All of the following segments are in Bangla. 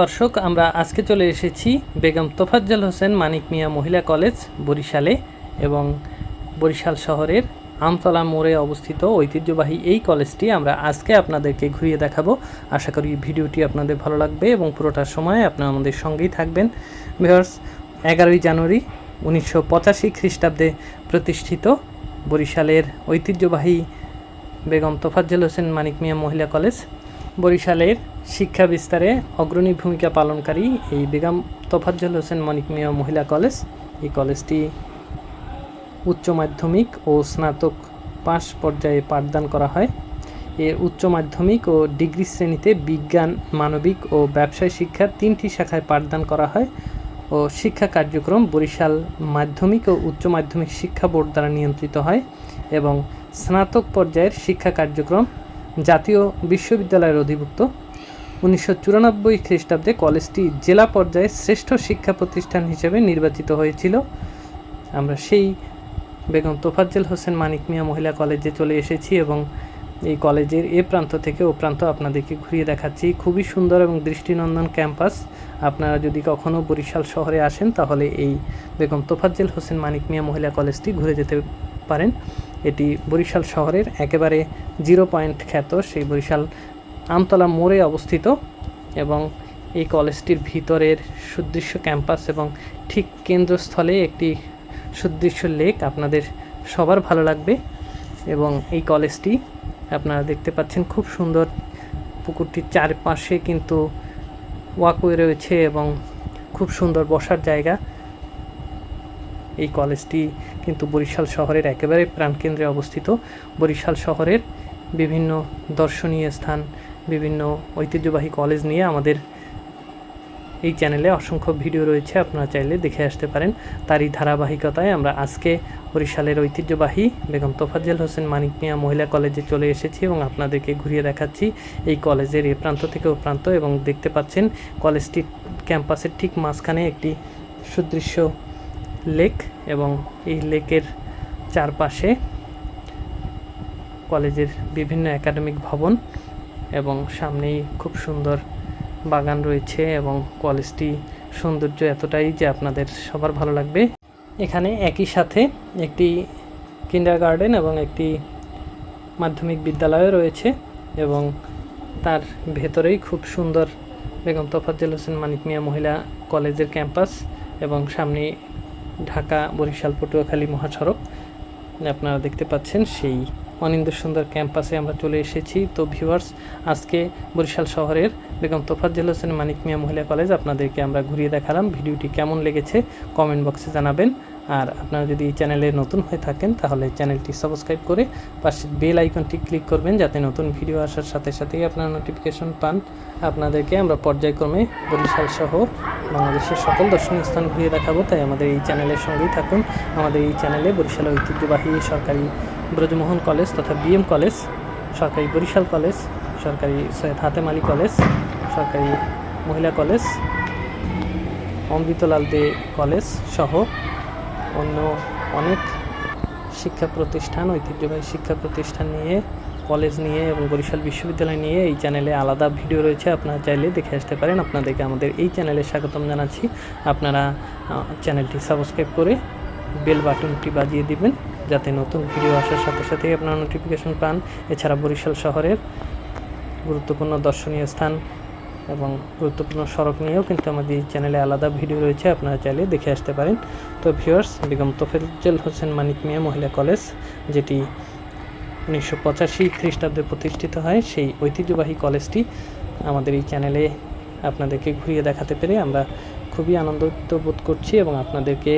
দর্শক, আমরা আজকে চলে এসেছি বেগম তোফাজ্জল হোসেন মানিক মিয়া মহিলা কলেজ, বরিশালে এবং বরিশাল শহরের আমতলা মোড়ে অবস্থিত ঐতিহ্যবাহী এই কলেজটি আমরা আজকে আপনাদেরকে ঘুরিয়ে দেখাবো। আশা করি ভিডিওটি আপনাদের ভালো লাগবে এবং পুরোটার সময় আপনারা আমাদের সঙ্গেই থাকবেন। ভিউয়ার্স, এগারোই জানুয়ারি উনিশশো পঁচাশি খ্রিস্টাব্দে প্রতিষ্ঠিত বরিশালের ঐতিহ্যবাহী বেগম তোফাজ্জল হোসেন মানিক মিয়া মহিলা কলেজ। বরিশালের শিক্ষা বিস্তারে অগ্রণী ভূমিকা পালনকারী এই বেগম তোফাজ্জল হোসেন মানিক মিয়া মহিলা কলেজ। এই কলেজটি উচ্চ মাধ্যমিক ও স্নাতক পাস পর্যায়ে পাঠদান করা হয়। এর উচ্চ মাধ্যমিক ও ডিগ্রি শ্রেণীতে বিজ্ঞান, মানবিক ও ব্যবসায় শিক্ষার তিনটি শাখায় পাঠদান করা হয় ও শিক্ষা কার্যক্রম বরিশাল মাধ্যমিক ও উচ্চ মাধ্যমিক শিক্ষা বোর্ড দ্বারা নিয়ন্ত্রিত হয় এবং স্নাতক পর্যায়ের শিক্ষা কার্যক্রম জাতীয় বিশ্ববিদ্যালয়ের অধিভুক্ত। উনিশশো চুরানব্বই খ্রিস্টাব্দে কলেজটি জেলা পর্যায়ে শ্রেষ্ঠ শিক্ষা প্রতিষ্ঠান হিসেবে নির্বাচিত হয়েছিল। আমরা সেই বেগম তোফাজ্জল হোসেন মানিক মিয়া মহিলা কলেজে চলে এসেছি এবং এই কলেজের এ প্রান্ত থেকে ও প্রান্ত আপনাদেরকে ঘুরিয়ে দেখাচ্ছি। খুবই সুন্দর এবং দৃষ্টিনন্দন ক্যাম্পাস। আপনারা যদি কখনও বরিশাল শহরে আসেন, তাহলে এই বেগম তোফাজ্জল হোসেন মানিক মিয়া মহিলা কলেজটি ঘুরে যেতে পারেন। এটি বরিশাল শহরের একেবারে জিরো পয়েন্ট খ্যাত সেই বরিশাল আমতলা মোড়ে অবস্থিত এবং এই কলেজটির ভিতরের সুদৃশ্য ক্যাম্পাস এবং ঠিক কেন্দ্রস্থলে একটি সুদৃশ্য লেক আপনাদের সবার ভালো লাগবে এবং এই কলেজটি আপনারা দেখতে পাচ্ছেন খুব সুন্দর পুকুরটির চারপাশে কিন্তু ওয়াকওয়ে রয়েছে এবং খুব সুন্দর বসার জায়গা। এই কলেজটি কিন্তু বরিশাল শহরের একেবারে প্রাণকেন্দ্রে অবস্থিত। বরিশাল শহরের বিভিন্ন দর্শনীয় স্থান, বিভিন্ন ঐতিহ্যবাহী কলেজ নিয়ে আমাদের এই চ্যানেলে অসংখ্য ভিডিও রয়েছে, আপনারা চাইলে দেখে আসতে পারেন। তারই ধারাবাহিকতায় আমরা আজকে বরিশালের ঐতিহ্যবাহী বেগম তোফাজ্জল হোসেন মানিক মিয়া মহিলা কলেজে চলে এসেছি এবং আপনাদেরকে ঘুরিয়ে দেখাচ্ছি এই কলেজের এ প্রান্ত থেকে ও প্রান্ত এবং দেখতে পাচ্ছেন কলেজটি ক্যাম্পাসের ঠিক মাঝখানে একটি সুদৃশ্য লেক এবং এই লেকের চারপাশে কলেজের বিভিন্ন একাডেমিক ভবন এবং সামনেই খুব সুন্দর বাগান রয়েছে এবং কলেজটি সৌন্দর্য এতটাই যে আপনাদের সবার ভালো লাগবে। এখানে একই সাথে একটি কিন্ডার গার্ডেন এবং একটি মাধ্যমিক বিদ্যালয় রয়েছে এবং তার ভেতরেই খুব সুন্দর বেগম তফাজ্জল হোসেন মানিক মিয়া মহিলা কলেজের ক্যাম্পাস এবং সামনে ঢাকা, বরিশাল, পটুয়াখালী মহাসড়ক। আপনারা দেখতে পাচ্ছেন সেই অনিন্দ সুন্দর ক্যাম্পাসে আমরা চলে এসেছি। তো ভিউয়ার্স, আজকে বরিশাল শহরের বেগম তোফাজ্জল হোসেন, মানিক মিয়া মহিলা কলেজ আপনাদেরকে আমরা ঘুরিয়ে দেখালাম। ভিডিওটি কেমন লেগেছে কমেন্ট বক্সে জানাবেন। আর আপনারা যদি এই চ্যানেলে নতুন হয়ে থাকেন, তাহলে চ্যানেলটি সাবস্ক্রাইব করে পাশে বেল আইকনটি ক্লিক করবেন, যাতে নতুন ভিডিও আসার সাথে সাথেই আপনারা নোটিফিকেশন পান। আপনাদেরকে আমরা পর্যায়ক্রমে বরিশাল সহ বাংলাদেশের সকল দর্শনীয় স্থান ঘুরিয়ে দেখাবো, তাই আমাদের এই চ্যানেলের সঙ্গেই থাকুন। আমাদের এই চ্যানেলে বরিশালের ঐতিহ্যবাহী সরকারি ব্রজমোহন কলেজ তথা বিএম কলেজ, সরকারি বরিশাল কলেজ, সরকারি সৈয়দ হাতেম আলী কলেজ, সরকারি মহিলা কলেজ, অমৃতলাল দে কলেজ সহ অন্য অনেক শিক্ষা প্রতিষ্ঠান, ঐতিহ্যবাহী শিক্ষা প্রতিষ্ঠান নিয়ে, কলেজ নিয়ে এবং বরিশাল বিশ্ববিদ্যালয় নিয়ে এই চ্যানেলে আলাদা ভিডিও রয়েছে। আপনারা চাইলে দেখে আসতে পারেন। আপনাদেরকে আমাদের এই চ্যানেলে স্বাগতম জানাচ্ছি। আপনারা চ্যানেলটি সাবস্ক্রাইব করে বেল বাটনটি বাজিয়ে দিবেন, যাতে নতুন ভিডিও আসার সাথে সাথেই আপনারা নোটিফিকেশন পান। এছাড়া বরিশাল শহরের গুরুত্বপূর্ণ দর্শনীয় স্থান এবং গুরুত্বপূর্ণ সড়ক নিয়েও কিন্তু আমাদের এই চ্যানেলে আলাদা ভিডিও রয়েছে, আপনারা চাইলে দেখে আসতে পারেন। তো ভিউয়ার্স বেগম তোফেজ্জল হোসেন মানিক মিয়া মহিলা কলেজ, যেটি উনিশশো পঁচাশি খ্রিস্টাব্দে প্রতিষ্ঠিত হয়, সেই ঐতিহ্যবাহী কলেজটি আমাদের এই চ্যানেলে আপনাদেরকে ঘুরিয়ে দেখাতে পেরে আমরা খুবই আনন্দিত বোধ করছি এবং আপনাদেরকে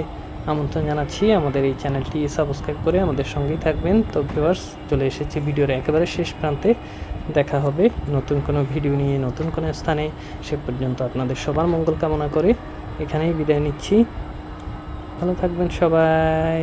আমন্ত্রণ জানাচ্ছি আমাদের এই চ্যানেলটি সাবস্ক্রাইব করে আমাদের সঙ্গেই থাকবেন। তো ভিউয়ার্স, চলে এসেছি ভিডিওর একেবারে শেষ প্রান্তে। দেখা হবে নতুন কোনো ভিডিও নিয়ে, নতুন কোনো স্থানে। সে পর্যন্ত আপনাদের সবার মঙ্গল কামনা করে এখানেই বিদায় নিচ্ছি। ভালো থাকবেন সবাই।